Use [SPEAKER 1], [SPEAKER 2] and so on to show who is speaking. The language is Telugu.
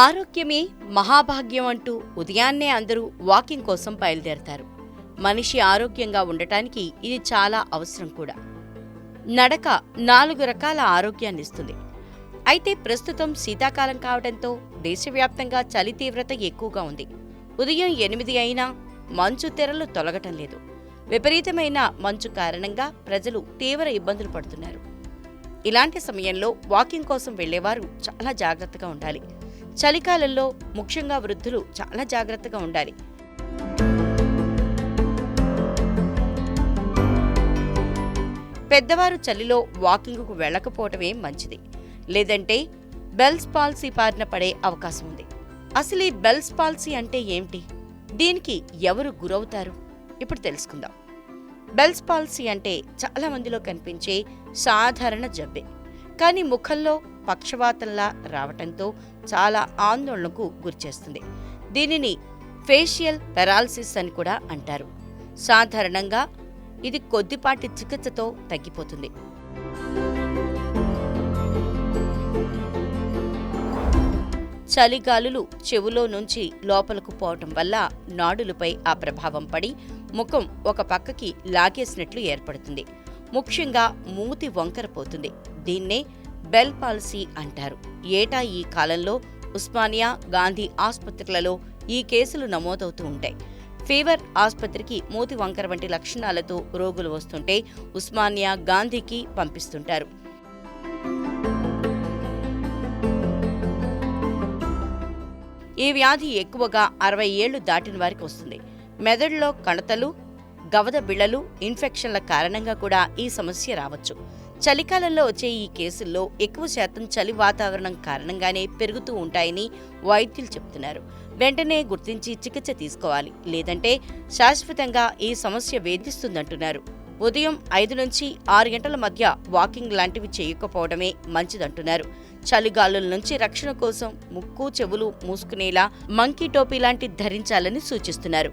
[SPEAKER 1] ఆరోగ్యమే మహాభాగ్యం అంటూ ఉదయాన్నే అందరూ వాకింగ్ కోసం బయలుదేరతారు. మనిషి ఆరోగ్యంగా ఉండటానికి ఇది చాలా అవసరం కూడా. నడక నాలుగు రకాల ఆరోగ్యాన్ని ఇస్తుంది. అయితే ప్రస్తుతం శీతాకాలం కావడంతో దేశవ్యాప్తంగా చలి తీవ్రత ఎక్కువగా ఉంది. ఉదయం ఎనిమిది అయినా మంచు తెరలు తొలగటం లేదు. విపరీతమైన మంచు కారణంగా ప్రజలు తీవ్ర ఇబ్బందులు పడుతున్నారు. ఇలాంటి సమయంలో వాకింగ్ కోసం వెళ్ళేవారు చాలా జాగ్రత్తగా ఉండాలి. చలికాలంలో ముఖ్యంగా వృద్ధులు చాలా జాగ్రత్తగా ఉండాలి. పెద్దవారు చలిలో వాకింగ్కు వెళ్ళకపోవటమే మంచిది. లేదంటే బెల్స్ పాలసీ బారిన పడే అవకాశం ఉంది. అసలు ఈ బెల్స్ పాలసీ అంటే ఏమిటి? దీనికి ఎవరు గురవుతారు? ఇప్పుడు తెలుసుకుందాం. బెల్స్ పాలసీ అంటే చాలా మందిలో కనిపించే సాధారణ జబ్బే. కానీ ముఖంలో పక్షవాతంలా రావటంతో చాలా ఆందోళనకు గురిచేస్తుంది. దీనిని ఫేషియల్ పెరాలసిస్ అని కూడా అంటారు. సాధారణంగా ఇది కొద్దిపాటి చికిత్సతో తగ్గిపోతుంది. చలిగాలులు చెవులో నుంచి లోపలకు పోవటం వల్ల నాడులపై ఆ ప్రభావం పడి ముఖం ఒక పక్కకి లాగేసినట్లు ఏర్పడుతుంది. ముఖ్యంగా మూతి వంకరపోతుంది దీన్నే బెల్ పాలసీ అంటారు. ఏటా ఈ కాలంలో ఉస్మానియా గాంధీ ఆసుపత్రులలో ఈ కేసులు నమోదవుతూ ఉంటాయి. ఫీవర్ ఆసుపత్రికి మూతి వంకర వంటి లక్షణాలతో రోగులు వస్తుంటే ఉస్మానియా గాంధీకి పంపిస్తుంటారు. ఈ వ్యాధి ఎక్కువగా అరవై ఏళ్ళు దాటిన వారికి వస్తుంది. మెదడులో కణతలు గవద బిళ్ళలు ఇన్ఫెక్షన్ల కారణంగా కూడా ఈ సమస్య రావచ్చు. చలికాలంలో వచ్చే ఈ కేసుల్లో ఎక్కువ శాతం చలి వాతావరణం కారణంగానే పెరుగుతూ ఉంటాయని వైద్యులు చెబుతున్నారు. వెంటనే గుర్తించి చికిత్స తీసుకోవాలి. లేదంటే శాశ్వతంగా ఈ సమస్య వేధిస్తుందంటున్నారు. ఉదయం ఐదు నుంచి ఆరు గంటల మధ్య వాకింగ్ లాంటివి చేయకపోవడమే మంచిదంటున్నారు. చలిగాలుల నుంచి రక్షణ కోసం ముక్కు చెవులు మూసుకునేలా మంకీ టోపీ లాంటి ధరించాలని సూచిస్తున్నారు.